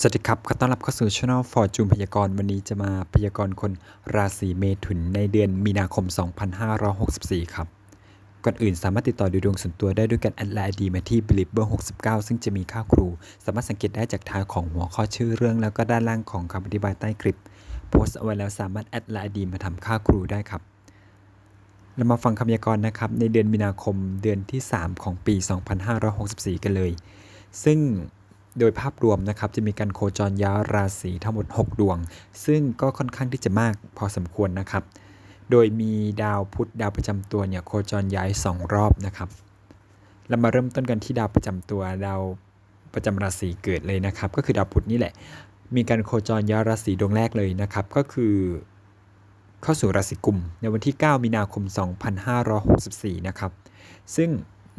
สวัสดีครับ ขอต้อนรับเข้าสู่ช่องฟอร์จูนพยากรณ์วันนี้จะมาพยากรณ์คนราศีเมถุนในเดือนมีนาคม 2564 ครับ ก่อนอื่นสามารถติดต่อดูดวงส่วนตัวได้ด้วยการแอดไลน์ดีมาที่ believer 69 ซึ่งจะมีค่าครู สามารถสังเกตได้จากท้ายของหัวข้อชื่อเรื่อง แล้วก็ด้านล่างของคำอธิบายใต้คลิป โพสต์เอาไว้แล้วสามารถแอดไลน์ดีมาทำค่าครูได้ครับ เรามาฟังคำพยากรณ์นะครับในเดือนมีนาคมเดือนที่ 3 ของปี 2564 กันเลย ซึ่ง โดยภาพรวมนะครับจะมีการโคจรย้ายราศีทั้งหมด 6 ดวง ซึ่งก็ค่อนข้างที่จะมากพอสมควรนะครับ โดยมีดาวพุธดาวประจำตัวเนี่ยโคจรย้าย 2 รอบนะครับ เรามาเริ่มต้นกันที่ดาวประจำตัวดาวประจำราศีเกิดเลยนะครับ ก็คือดาวพุธนี่แหละ มีการโคจรย้ายราศีดวงแรกเลยนะครับ ก็คือเข้าสู่ราศีกุม ในวันที่ 9 มีนาคม 2564 นะครับ ซึ่ง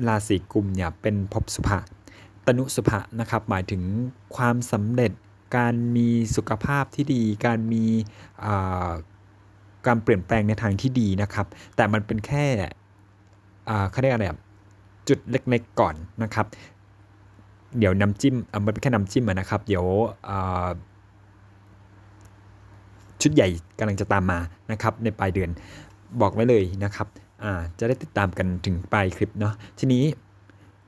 ราศีกุมเนี่ยเป็นภพสุภะ ตนุสุภะนะครับ หมายถึงความสำเร็จการมีสุขภาพที่ดี การมีการเปลี่ยนแปลงในทางที่ดีนะครับ แต่มันเป็นแค่เขาเรียกอะไรจุดเล็กๆก่อนนะครับ เดี๋ยวน้ำจิ้มมันเป็นแค่น้ำจิ้มนะครับ เดี๋ยวชุดใหญ่กำลังจะตามมานะครับ ในปลายเดือนบอกไว้เลยนะครับจะได้ติดตามกันถึงปลายคลิปเนาะทีนี้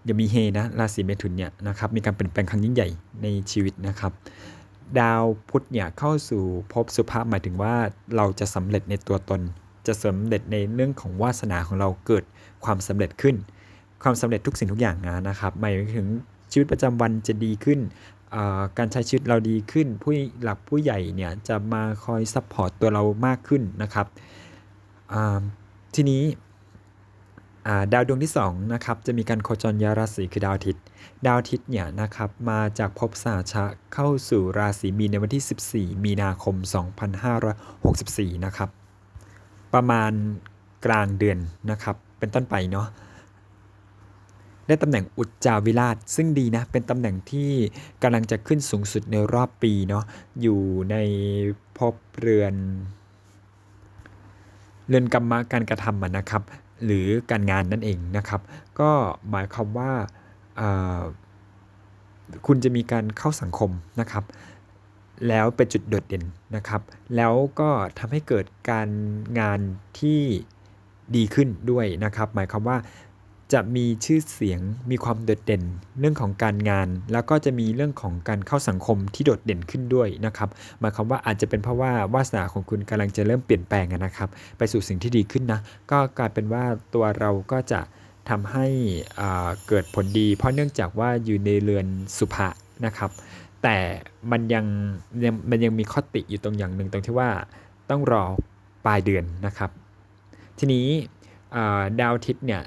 อย่ามีเฮนะราศีเมถุนเนี่ยนะครับมีการเปลี่ยนแปลงครั้งยิ่งใหญ่ในชีวิตนะครับ ดาวพุธเนี่ยเข้าสู่ภพสุภาพหมายถึงว่าเราจะสำเร็จในตัวตน จะสำเร็จในเรื่องของวาสนาของเราเกิดความสำเร็จขึ้น ความสำเร็จทุกสิ่งทุกอย่างนะนะครับหมายถึงชีวิตประจำวันจะดีขึ้นการใช้ชีวิตเราดีขึ้น ผู้หลักผู้ใหญ่เนี่ยจะมาคอยซัพพอร์ตตัวเรามากขึ้นนะครับทีนี้ ดาวดวงที่2นะครับจะมีการโคจรย้ายราศีคือดาวอาทิตย์ ดาวอาทิตย์เนี่ยนะครับมาจากภพสาชะเข้าสู่ราศีมีนในวันที่ 14 มีนาคม 2564 นะครับ ประมาณกลางเดือนนะครับเป็นต้นไปเนาะได้ตำแหน่งอุจจาวิราช ซึ่งดีนะ เป็นตำแหน่งที่กำลังจะขึ้นสูงสุดในรอบปีเนาะอยู่ในภพเรือน เรือนกรรมการกระทำะนะครับ หรือการงานนั่นเองนะครับ ก็หมายความว่าคุณจะมีการเข้าสังคมนะครับ แล้วเป็นจุดโดดเด่นนะครับ แล้วก็ทำให้เกิดการงานที่ดีขึ้นด้วยนะครับ หมายความว่า จะมีชื่อเสียงมีความโดดเด่นเรื่องของการงาน แล้วก็จะมีเรื่องของการเข้าสังคมที่โดดเด่นขึ้นด้วยนะครับหมายความว่าอาจจะเป็นเพราะว่าวาสนาของคุณกำลังจะเริ่มเปลี่ยนแปลงนะครับ ไปสู่สิ่งที่ดีขึ้นนะก็กลายเป็นว่าตัวเราก็จะทำให้เกิดผลดี เพราะเนื่องจากว่าอยู่ในเรือนสุภะนะครับ แต่มันยังมันยังมีข้อติอยู่ตรงอย่างหนึ่งตรงที่ว่าต้องรอปลายเดือนนะครับ ทีนี้ดาวอาทิตย์เนี่ย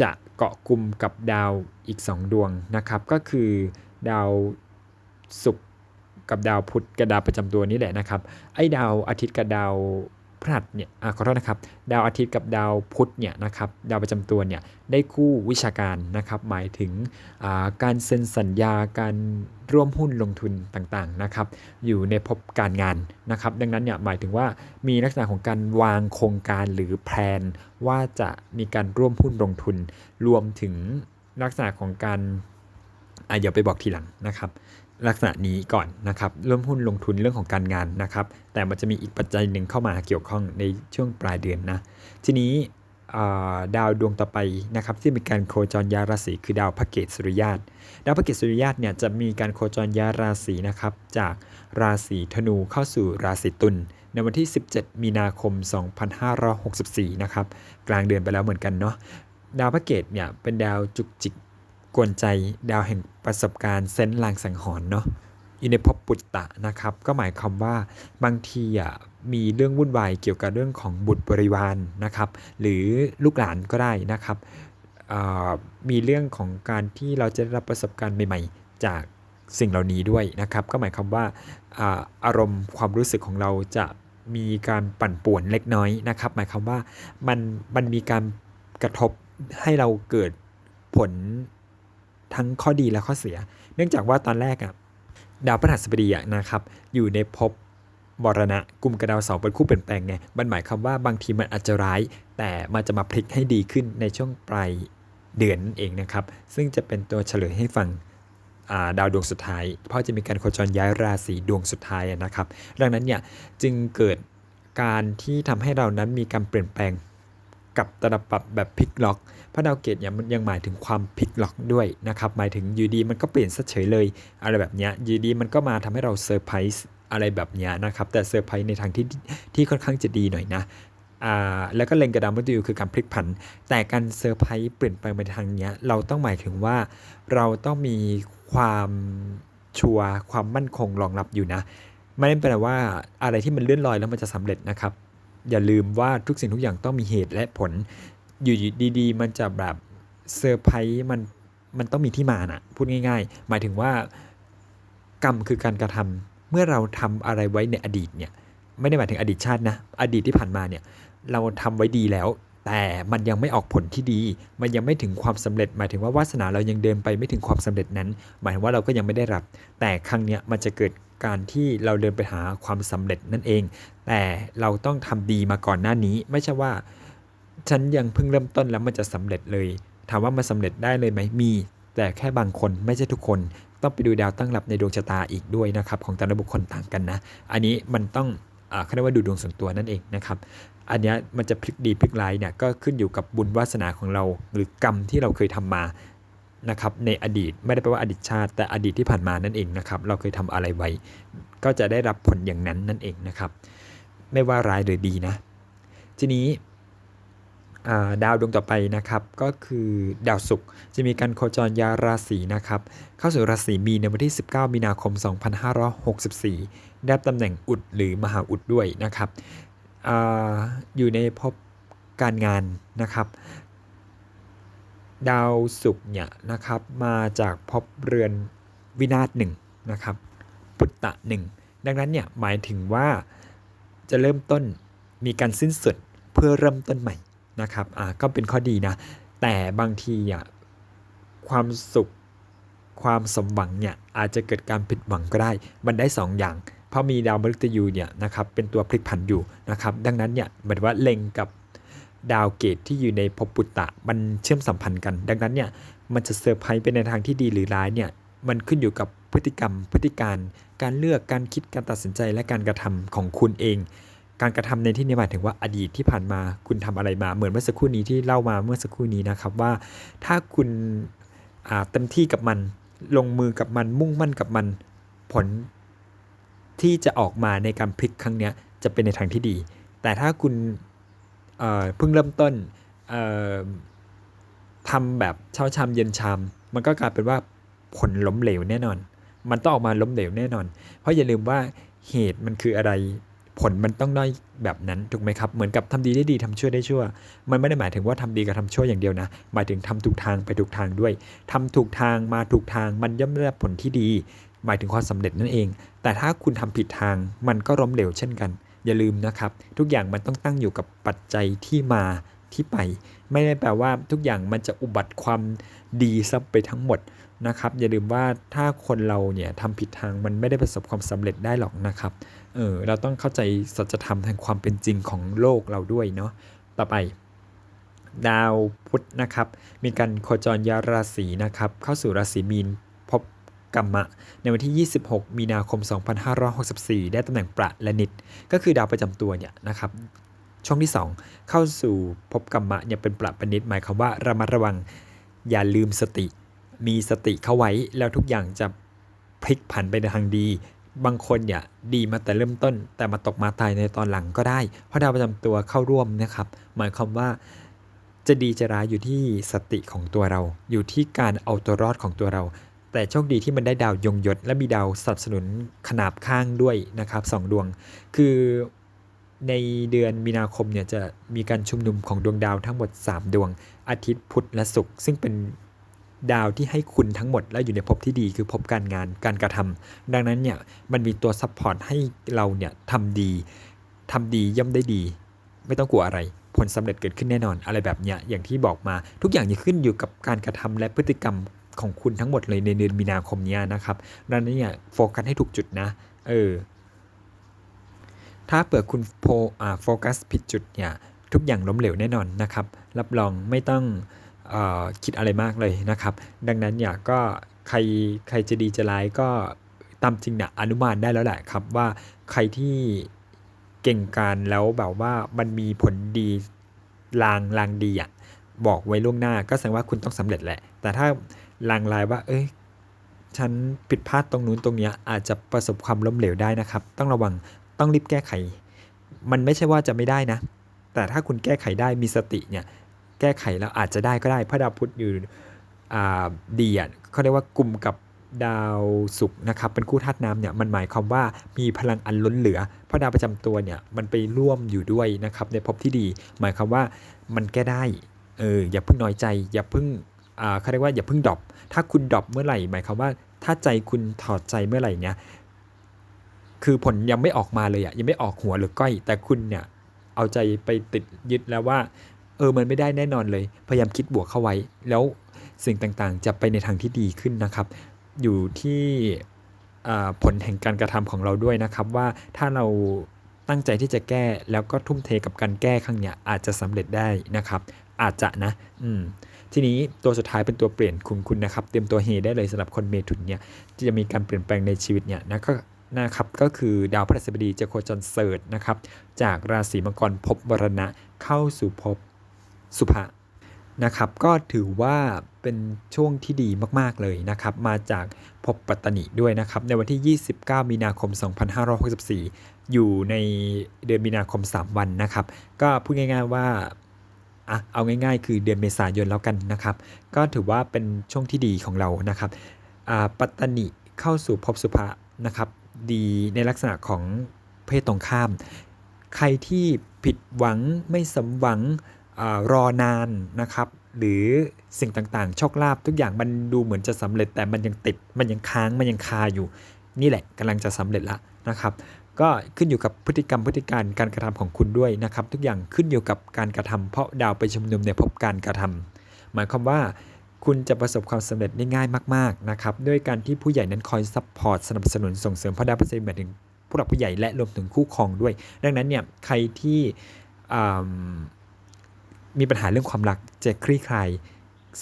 จะเกาะกลุ่มกับดาวอีก 2 ดวงนะครับ ก็คือดาวศุกร์กับดาวพุธกับดาวประจำตัวนี่แหละนะครับ ไอ้ดาวอาทิตย์กับดาว พฤหัสเนี่ยอขอโทษนะครับ ดาวอาทิตย์กับดาวพุธเนี่ยนะครับ ดาวประจำตัวเนี่ยได้คู่วิชาการนะครับ หมายถึงการเซ็นสัญญา การร่วมหุ้นลงทุนต่างๆนะครับ อยู่ในภพการงานนะครับ ดังนั้นเนี่ยหมายถึงว่ามีลักษณะของการวางโครงการหรือแพลนว่าจะมีการร่วมหุ้นลงทุน รวมถึงลักษณะของการอะเดี๋ยวไปบอกทีหลังนะครับ ลักษณะนี้ก่อนนะครับร่วมหุ้นลงทุนเรื่องของการงานนะครับ แต่มันจะมีอีกปัจจัยหนึ่งเข้ามาเกี่ยวข้องในช่วงปลายเดือนนะ ทีนี้ดาวดวงต่อไปนะครับที่มีการโคจรยาราศีคือดาวพระเกตสุริยาตดาวพระเกตสุริยาตเนี่ยจะมีการโคจรยาราศีนะครับจากราศีธนูเข้าสู่ราศีตุลในวันที่ 17 มีนาคม 2564 นะครับกลางเดือนไปแล้วเหมือนกันเนาะดาวพระเกตเนี่ยเป็นดาวจุกจิก กวนใจดาวแห่งประสบการณ์เซนส์ลางสังหรณ์เนาะอยู่ในพปุตตะนะครับ ก็หมายความว่าบางทีอะมีเรื่องวุ่นวายเกี่ยวกับเรื่องของบุตรบริวารนะครับ หรือลูกหลานก็ได้นะครับมีเรื่องของการที่เราจะได้รับประสบการณ์ใหม่ ๆ จากสิ่งเหล่านี้ด้วยนะครับ ก็หมายความว่าอ่าอารมณ์ความรู้สึกของเราจะมีการปั่นป่วนเล็กน้อยนะครับ หมายความว่ามันมันมีการกระทบให้เราเกิดผล ทั้งข้อดีและข้อเสีย เนื่องจากว่าตอนแรกอะดาวพฤหัสบดีอะนะครับอยู่ในภพมรณะกลุ่มกับดาวเสาเป็นคู่เปลี่ยนแปลงไงมันหมายความว่าบางทีมันอาจจะร้าย แต่มันจะมาพลิกให้ดีขึ้นในช่วงปลายเดือนนั่นเองนะครับ ซึ่งจะเป็นตัวเฉลยให้ฟังาดาวดวงสุดท้าย เพราะจะมีการโคจรย้ายราศีดวงสุดท้ายนะครับ ดังนั้นเนี่ยจึงเกิดการที่ทำให้เรานั้นมีการเปลี่ยนแปลง กับตลปับแบบพลิกล็อกพระดาวเกตเนี่ยมันยังหมายถึงความพลิกล็อกด้วยนะครับหมายถึงยูดีมันก็เปลี่ยนซะเฉยเลย อะไรแบบเนี้ยยูดีมันก็มาทำให้เราเซอร์ไพรส์อะไรแบบเนี้ยนะครับแต่เซอร์ไพรส์ในทางที่ที่ค่อนข้างจะดีหน่อยนะอ่าแล้วก็เลงกระดาวมฤตยูคือการพลิกผัน แต่การเซอร์ไพรส์เปลี่ยนแปลงไปทางเนี้ยเราต้องหมายถึงว่าเราต้องมีความชัวร์ความมั่นคงรองรับอยู่นะ ไม่ได้แปลว่าอะไรที่มันเลื่อนลอยแล้วมันจะสำเร็จนะครับ อย่าลืมว่าทุกสิ่งทุกอย่างต้องมีเหตุและผล อยู่ดีๆ มันจะแบบเซอร์ไพรส์มันมันต้องมีที่มานะพูดง่าย ๆ หมายถึงว่ากรรมคือการกระทำเมื่อเราทำอะไรไว้ในอดีตเนี่ย ไม่ได้หมายถึงอดีตชาตินะ อดีตที่ผ่านมาเนี่ย เราทำไว้ดีแล้ว แต่มันยังไม่ออกผลที่ดี มันยังไม่ถึงความสำเร็จ หมายถึงว่าวาสนาเรายังเดินไปไม่ถึงความสำเร็จนั้น หมายถึงว่าเราก็ยังไม่ได้รับ แต่ครั้งเนี้ยมันจะเกิดการที่เราเดินไปหาความสำเร็จนั่นเอง แต่เราต้องทำดีมาก่อนหน้านี้ ไม่ใช่ว่า ฉันยังเพิ่งเริ่มต้นแล้วมันจะสำเร็จเลย ถามว่ามันสำเร็จได้เลยไหมมี แต่แค่บางคนไม่ใช่ทุกคน ต้องไปดูดาวตั้งรับในดวงชะตาอีกด้วยนะครับของแต่ละบุคคลต่างกันนะ อันนี้มันต้องเขาเรียกว่าดูดวงส่วนตัวนั่นเองนะครับ อันนี้มันจะพลิกดีพลิกร้ายเนี่ยก็ขึ้นอยู่กับบุญวาสนาของเรา หรือกรรมที่เราเคยทำมานะครับในอดีตไม่ได้แปลว่าอดีตชาติ แต่อดีตที่ผ่านมานั่นเองนะครับเราเคยทำอะไรไว้ ก็จะได้รับผลอย่างนั้นนั่นเองนะครับ ไม่ว่าร้ายหรือดีนะ ทีนี้ดาวดวงต่อไปนะครับก็คือดาวศุกร์จะมีการโคจรยาราศีนะครับเข้าสู่ราศีมีนในวันที่ 19 มีนาคม 2564 ได้ตำแหน่งอุดหรือมหาอุดด้วยนะครับ อยู่ในภพการงานนะครับ ดาวศุกร์เนี่ยนะครับมาจากภพเรือนวินาศหนึ่งนะครับปุตตะหนึ่งดังนั้นเนี่ยหมายถึงว่าจะเริ่มต้นมีการสิ้นสุดเพื่อเริ่มต้นใหม่นะครับอ่าก็เป็นข้อดีนะ แต่บางทีอะความสุขความสมหวังเนี่ยอาจจะเกิดการผิดหวังก็ได้ มันได้2อย่าง เพราะมีดาวมฤตยูเนี่ยนะครับเป็นตัวพลิกผันอยู่นะครับดังนั้นเนี่ยหมายว่าเล็งกับดาวเกตที่อยู่ในภพปุตตะมันเชื่อมสัมพันธ์กัน ดังนั้นเนี่ยมันจะเซอร์ไพรส์ไปในทางที่ดีหรือร้ายเนี่ยมันขึ้นอยู่กับพฤติกรรม พฤติการ การเลือกการคิดการตัดสินใจและการกระทำของคุณเอง การกระทำในที่นี้หมายถึงว่าอดีตที่ผ่านมาคุณทำอะไรมา เหมือนเมื่อสักครู่นี้ที่เล่ามาเมื่อสักครู่นี้นะครับว่า ถ้าคุณอาเต็มที่กับมัน ลงมือกับมันมุ่งมั่นกับมันผล ที่จะออกมาในการพลิกครั้งนี้จะเป็นในทางที่ดี แต่ถ้าคุณเเพิ่งเริ่มต้นทำแบบเช้าชามเย็นชามมันก็กลายเป็นว่าผลล้มเหลวแน่นอน มันต้องออกมาล้มเหลวแน่นอน เพราะอย่าลืมว่าเหตุมันคืออะไรผลมันต้องได้แบบนั้นถูกไหมครับ เหมือนกับทำดีได้ดีทำชั่วได้ชั่ว มันไม่ได้หมายถึงว่าทำดีกับทำชั่วอย่างเดียวนะ หมายถึงทำถูกทางไปถูกทางด้วยทำถูกทางมาถูกทางมันย่อมได้ผลที่ดี หมายถึงความสำเร็จนั่นเอง แต่ถ้าคุณทำผิดทางมันก็ล้มเหลวเช่นกัน อย่าลืมนะครับ ทุกอย่างมันต้องตั้งอยู่กับปัจจัยที่มาที่ไป ไม่ได้แปลว่าทุกอย่างมันจะอุบัติความดีซะไปทั้งหมดนะครับ อย่าลืมว่าถ้าคนเราเนี่ยทำผิดทางมันไม่ได้ประสบความสำเร็จได้หรอกนะครับเออเราต้องเข้าใจสัจธรรมแห่งความเป็นจริงของโลกเราด้วยเนาะต่อไปดาวพุธนะครับ มีการโคจรยาราศีนะครับ เข้าสู่ราศีมีน กัมมะ ในวันที่ 26 มีนาคม 2564 ได้ตำแหน่งประและนิด ก็คือดาวประจำตัวเนี่ยนะครับช่วงที่ 2 เข้าสู่ภพกรรมะเนี่ยเป็นประประนิดหมายความว่าระมัดระวังอย่าลืมสติ มีสติเข้าไว้แล้วทุกอย่างจะพลิกผันไปในทางดี บางคนเนี่ยดีมาแต่เริ่มต้น แต่มาตกมาตายในตอนหลังก็ได้ เพราะดาวประจำตัวเข้าร่วมนะครับ หมายความว่าจะดีจะร้ายอยู่ที่สติของตัวเรา อยู่ที่การเอาตัวรอดของตัวเรา แต่โชคดีที่มันได้ดาวยงยศ และมีดาวสนับสนุนขนาบข้างด้วยนะครับสองดวง คือในเดือนมีนาคมเนี่ยจะมีการชุมนุมของดวงดาวทั้งหมด 3 ดวง อาทิตย์พุธและศุกร์ซึ่งเป็นดาวที่ให้คุณทั้งหมดและอยู่ในภพที่ดีคือภพการงานการกระทำดังนั้นเนี่ยมันมีตัวซัพพอร์ตให้เราเนี่ยทำดีทำดีย่อมได้ดี ไม่ต้องกลัวอะไร ผลสำเร็จเกิดขึ้นแน่นอนอะไรแบบเนี้ยอย่างที่บอกมาทุกอย่างจะขึ้นอยู่กับการกระทำและพฤติกรรม ของคุณทั้งหมดเลยในเดือนมีนาคมนี้นะครับดังนั้นเนี่ยโฟกัสให้ถูกจุดนะ เออ ถ้าเปิดคุณโฟโฟกัสผิดจุดเนี่ย ทุกอย่างล้มเหลวแน่นอนนะครับ รับรองไม่ต้องออคิดอะไรมากเลยนะครับ ดังนั้นเนี่ยก็ใครใครจะดีจะร้ายก็ตามจริงเนี่ยอนุมานได้แล้วแหละครับว่าใครที่เก่งการแล้วแบบว่ามันมีผลดีลางลางดีอะ บอกไว้ล่วงหน้า ก็แสดงว่าคุณต้องสำเร็จแหละ แต่ถ้าลางลายว่า เอ้ยฉันผิดพลาดตรงนู้นตรงเนี้ยอาจจะประสบความล้มเหลวได้นะครับ ต้องระวังต้องรีบแก้ไข มันไม่ใช่ว่าจะไม่ได้นะ แต่ถ้าคุณแก้ไขได้มีสติเนี่ยแก้ไขแล้วอาจจะได้ก็ได้ พระดาวพุธอยู่ดีอะเขาเรียกว่ากลุ่มกับดาวศุกร์นะครับเป็นคู่ธาตุน้ำเนี่ยมันหมายความว่ามีพลังอันล้นเหลือ เพราะดาวประจำตัวเนี่ยมันไปร่วมอยู่ด้วยนะครับในภพที่ดี หมายความว่ามันแก้ได้ เอออย่าเพิ่งน้อยใจ อย่าเพิ่งอ่าเขาเรียกว่าอย่าเพิ่งดรอปถ้าคุณดรอปเมื่อไหร่ หมายความว่า ถ้าใจคุณถอดใจเมื่อไหร่เนี่ยคือผลยังไม่ออกมาเลยอะยังไม่ออกหัวหรือก้อย แต่คุณเนี่ยเอาใจไปติดยึดแล้วว่า เออมันไม่ได้แน่นอนเลย พยายามคิดบวกเข้าไว้ แล้วสิ่งต่างๆ จะไปในทางที่ดีขึ้นนะครับ อยู่ที่ผลแห่งการกระทำของเราด้วยนะครับ ว่าถ้าเราตั้งใจที่จะแก้แล้วก็ทุ่มเทกับการแก้ครั้งเนี้ยอาจจะสำเร็จได้นะครับ อาจจะนะ อืมทีนี้ตัวสุดท้ายเป็นตัวเปลี่ยนคุณคุณนะครับ เตรียมตัวเฮได้เลยสำหรับคนเมถุนเนี่ยที่จะมีการเปลี่ยนแปลงในชีวิตเนี่ยนะก็นะครับก็คือดาวพฤหัสบดีจะโคจรเสิร์นะครับ จากราศีมังกรพบวรณะเข้าสู่ภพสุภะนะครับ ก็ถือว่าเป็นช่วงที่ดีมากๆเลยนะครับ มาจากภพปัตตนิด้วยนะครับ ในวันที่ 29 มีนาคม 2564 อยู่ในเดือนมีนาคม 3 วันนะครับ ก็พูดง่าย ๆว่า อะเอาง่ายๆ คือเดือนเมษายนแล้วกันนะครับ ก็ถือว่าเป็นช่วงที่ดีของเรานะครับปัตตนิเข้าสู่ภพสุภะนะครับ ดีในลักษณะของเพศตรงข้าม ใครที่ผิดหวังไม่สมหวังอรอนานนะครับ หรือสิ่งต่างๆโชคลาภทุกอย่างมันดูเหมือนจะสำเร็จแต่มันยังติดมันยังค้างมันยังคาอยู่ นี่แหละกำลังจะสำเร็จละนะครับ ก็ขึ้นอยู่กับพฤติกรรมพฤติการการกระทำของคุณด้วยนะครับ ทุกอย่างขึ้นอยู่กับการกระทำเพราะดาวไปชุมนุมในพบการกระทำหมายความว่าคุณจะประสบความสำเร็จได้ง่ายมากๆนะครับด้วยการที่ผู้ใหญ่นั้นคอยซัพพอร์ตสนับสนุนส่งเสริมพระดาวพฤหัสบดีหมายถึงผู้หลักผู้ใหญ่และรวมถึงคู่ครองด้วย ดังนั้นเนี่ยใครที่มีปัญหาเรื่องความรักจะคลี่คลาย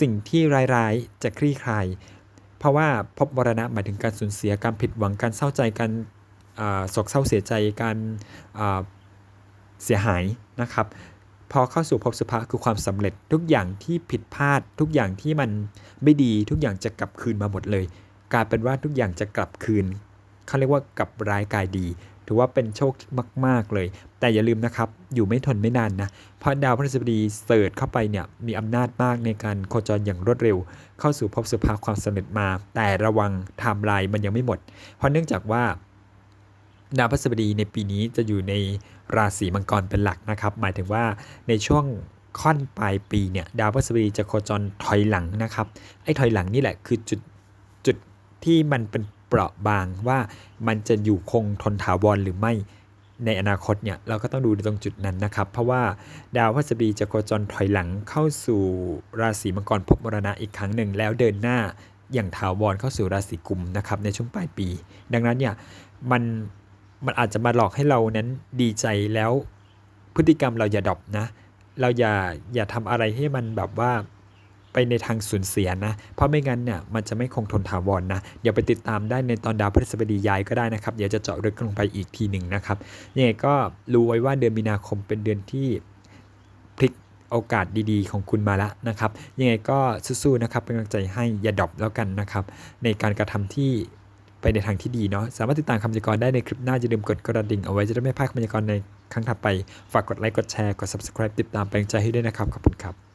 สิ่งที่ร้ายๆจะคลี่คลาย เพราะว่าพบมรณะหมายถึงการสูญเสียการผิดหวังการเศร้าใจการ โศกเศร้าเสียใจการเสียหายนะครับ พอเข้าสู่ภพสุภาคือความสำเร็จทุกอย่างที่ผิดพลาด ทุกอย่างที่มันไม่ดีทุกอย่างจะกลับคืนมาหมดเลยกลายเป็นว่าทุกอย่างจะกลับคืนเขาเรียกว่ากลับร้ายกายดี ถือว่าเป็นโชคมาก ๆเลย แต่อย่าลืมนะครับ อยู่ไม่ทนไม่นานนะ เพราะดาวพฤหัสบดีเสิร์ชเข้าไปเนี่ยมีอำนาจมากในการโคจรอย่างรวดเร็ว เข้าสู่ภพสุภาความสำเร็จมา แต่ระวังไทม์ไลน์มันยังไม่หมด เพราะเนื่องจากว่า ดาวพฤหัสบดีในปีนี้จะอยู่ในราศีมังกรเป็นหลักนะครับ หมายถึงว่าในช่วงค่อนปลายปีเนี่ยดาวพฤหัสบดีจะโคจรถอยหลังนะครับไอ้ถอยหลังนี่แหละคือจุดจุดที่มันเป็นเปราะบางว่ามันจะอยู่คงทนถาวรหรือไม่ในอนาคตเนี่ยเราก็ต้องดูตรงจุดนั้นนะครับ เพราะว่าดาวพฤหัสบดีจะโคจรถอยหลังเข้าสู่ราศีมังกรพบมรณะอีกครั้งหนึ่ง แล้วเดินหน้าอย่างถาวรเข้าสู่ราศีกุมนะครับในช่วงปลายปี ดังนั้นเนี่ยมัน มันอาจจะมาหลอกให้เรานั้นดีใจแล้วพฤติกรรมเราอย่าดอปนะ เราอย่าอย่าทำอะไรให้มันแบบว่าไปในทางสูญเสียนะ เพราะไม่งั้นเนี่ยมันจะไม่คงทนถาวรนนะ เดี๋ยวไปติดตามได้ในตอนดาวพฤหัสบดีย้ายก็ได้นะครับ เดี๋ยวจะเจาะลึกลงไปอีกทีหนึ่งนะครับ ยังไงก็รู้ไว้ว่าเดือนมีนาคมเป็นเดือนที่พลิกโอกาสดีๆ ของคุณมาแล้วนะครับ ยังไงก็สู้ๆนะครับ เป็นกำลังใจให้อย่าดรอปแล้วกันนะครับ ในการกระทำที่ ไปในทางที่ดีเนาะ สามารถติดตามคำพยากรณ์ได้ในคลิปหน้าอย่าลืมกดกระดิ่งเอาไว้จะได้ไม่พลาดคำพยากรณ์ในครั้งถัดไป ฝากกดไลค์ กดแชร์ กด subscribe ติดตามเป็นกำลังใจให้ด้วยนะครับ ขอบคุณครับ